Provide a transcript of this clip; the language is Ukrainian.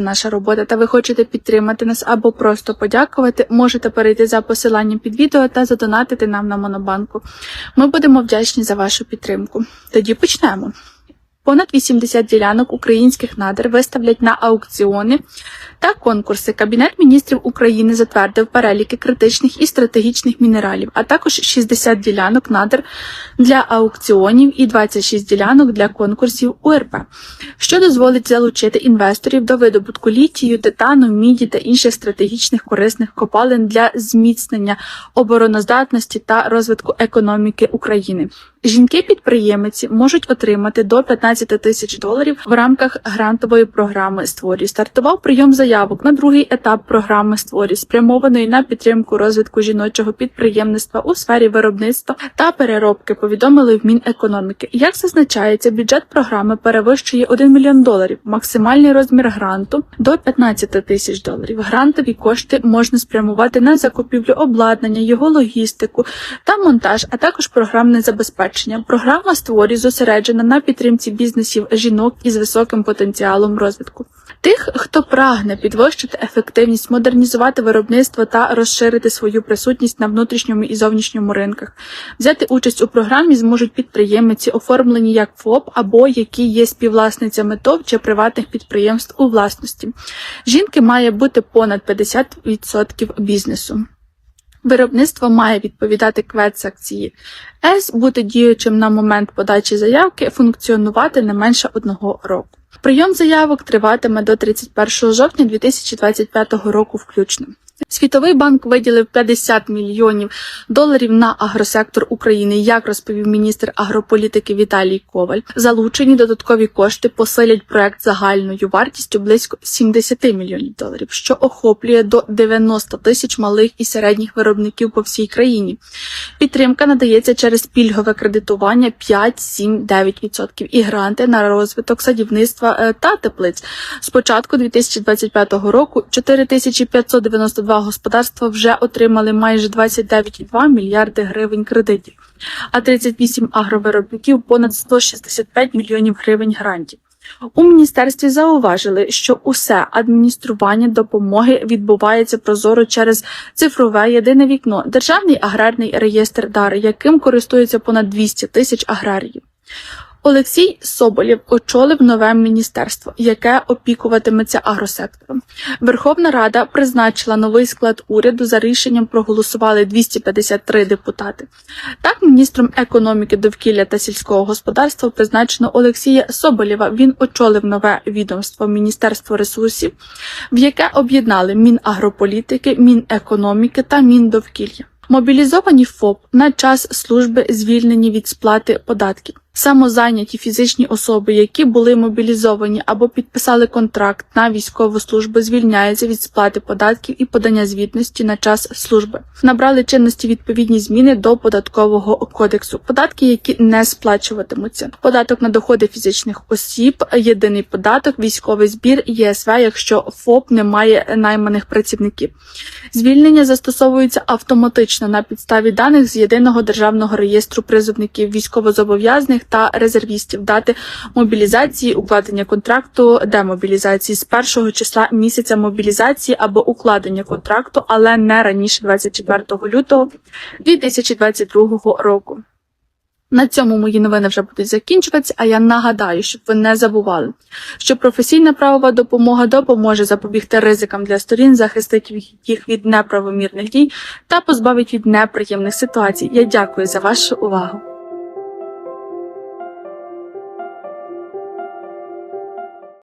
наша робота та ви хочете підтримати нас або просто подякувати, можете перейти за посиланням під відео та задонатити нам на Монобанку. Ми будемо вдячні за вашу підтримку. Тоді почнемо. Понад 80 ділянок українських надр виставлять на аукціони та конкурси. Кабінет міністрів України затвердив переліки критичних і стратегічних мінералів, а також 60 ділянок надр для аукціонів і 26 ділянок для конкурсів УРП, що дозволить залучити інвесторів до видобутку літію, титану, міді та інших стратегічних корисних копалин для зміцнення обороноздатності та розвитку економіки України. Жінки-підприємиці можуть отримати до 15 тисяч доларів в рамках грантової програми «Створюй». Стартував прийом заявок на другий етап програми «Створюй», спрямованої на підтримку розвитку жіночого підприємництва у сфері виробництва та переробки. Повідомили в Мінекономіки. Як зазначається, бюджет програми перевищує 1 мільйон доларів. Максимальний розмір гранту до 15 тисяч доларів. Грантові кошти можна спрямувати на закупівлю обладнання, його логістику та монтаж, а також програмне забезпечення. Програма створює зосереджена на підтримці бізнесів жінок із високим потенціалом розвитку. Тих, хто прагне підвищити ефективність, модернізувати виробництво та розширити свою присутність на внутрішньому і зовнішньому ринках, взяти участь у програмі зможуть підприємці, оформлені як ФОП або які є співвласницями ТОВ чи приватних підприємств у власності. Жінки має бути понад 50% бізнесу. Виробництво має відповідати квет-секції С, бути діючим на момент подачі заявки, функціонувати не менше одного року. Прийом заявок триватиме до 31 жовтня 2025 року включно. Світовий банк виділив 50 мільйонів доларів на агросектор України, як розповів міністр агрополітики Віталій Коваль. Залучені додаткові кошти посилять проект загальною вартістю близько 70 мільйонів доларів, що охоплює до 90 тисяч малих і середніх виробників по всій країні. Підтримка надається через пільгове кредитування 5, 7, 9% і гранти на розвиток садівництва е, та теплиць. З початку 2025 року 4592 господарства вже отримали майже 29,2 мільярди гривень кредитів, а 38 агровиробників понад 165 мільйонів гривень грантів. У міністерстві зауважили, що усе адміністрування допомоги відбувається прозоро через цифрове єдине вікно, державний аграрний реєстр дар, яким користується понад 200 тисяч аграріїв. Олексій Соболєв очолив нове міністерство, яке опікуватиметься агросектором. Верховна Рада призначила новий склад уряду. За рішенням проголосували 253 депутати. Так, міністром економіки, довкілля та сільського господарства призначено Олексія Соболєва. Він очолив нове відомство Міністерство ресурсів, в яке об'єднали Мінагрополітики, Мінекономіки та Міндовкілля. Мобілізовані ФОП на час служби звільнені від сплати податків. Самозайняті фізичні особи, які були мобілізовані або підписали контракт на військову службу, звільняються від сплати податків і подання звітності на час служби. Набрали чинності відповідні зміни до податкового кодексу. Податки, які не сплачуватимуться. Податок на доходи фізичних осіб, єдиний податок, військовий збір, ЄСВ, якщо ФОП не має найманих працівників. Звільнення застосовується автоматично на підставі даних з єдиного державного реєстру призовників військовозобов'язаних та резервістів, дати мобілізації, укладення контракту, демобілізації з першого числа місяця мобілізації або укладення контракту, але не раніше 24 лютого 2022 року. На цьому мої новини вже будуть закінчуватися, а я нагадаю, щоб ви не забували, що професійна правова допомога допоможе запобігти ризикам для сторін, захистить їх від неправомірних дій та позбавить від неприємних ситуацій. Я дякую за вашу увагу.